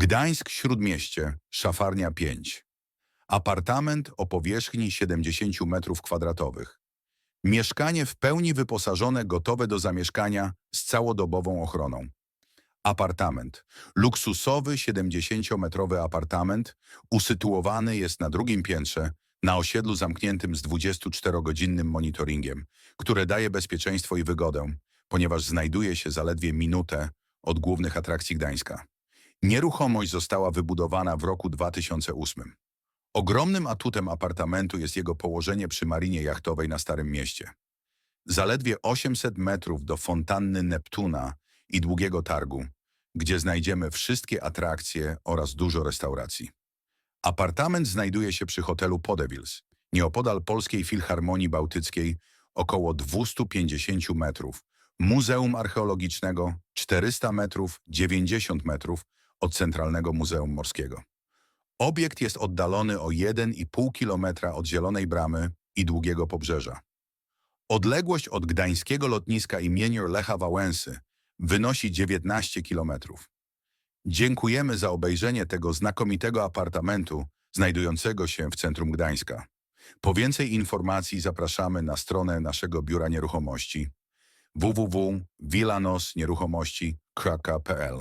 Gdańsk Śródmieście, szafarnia 5. Apartament o powierzchni 70 m2. Mieszkanie w pełni wyposażone, gotowe do zamieszkania z całodobową ochroną. Apartament. Luksusowy 70-metrowy apartament usytuowany jest na drugim piętrze na osiedlu zamkniętym z 24-godzinnym monitoringiem, które daje bezpieczeństwo i wygodę, ponieważ znajduje się zaledwie minutę od głównych atrakcji Gdańska. Nieruchomość została wybudowana w roku 2008. Ogromnym atutem apartamentu jest jego położenie przy marinie jachtowej na Starym Mieście. Zaledwie 800 metrów do fontanny Neptuna i Długiego Targu, gdzie znajdziemy wszystkie atrakcje oraz dużo restauracji. Apartament znajduje się przy hotelu Podewils, nieopodal Polskiej Filharmonii Bałtyckiej, około 250 metrów, Muzeum Archeologicznego 400 metrów, 90 metrów od Centralnego Muzeum Morskiego. Obiekt jest oddalony o 1,5 kilometra od Zielonej Bramy i Długiego Pobrzeża. Odległość od gdańskiego lotniska imienia Lecha Wałęsy wynosi 19 kilometrów. Dziękujemy za obejrzenie tego znakomitego apartamentu znajdującego się w centrum Gdańska. Po więcej informacji zapraszamy na stronę naszego biura nieruchomości www.villanosnieruchomości.pl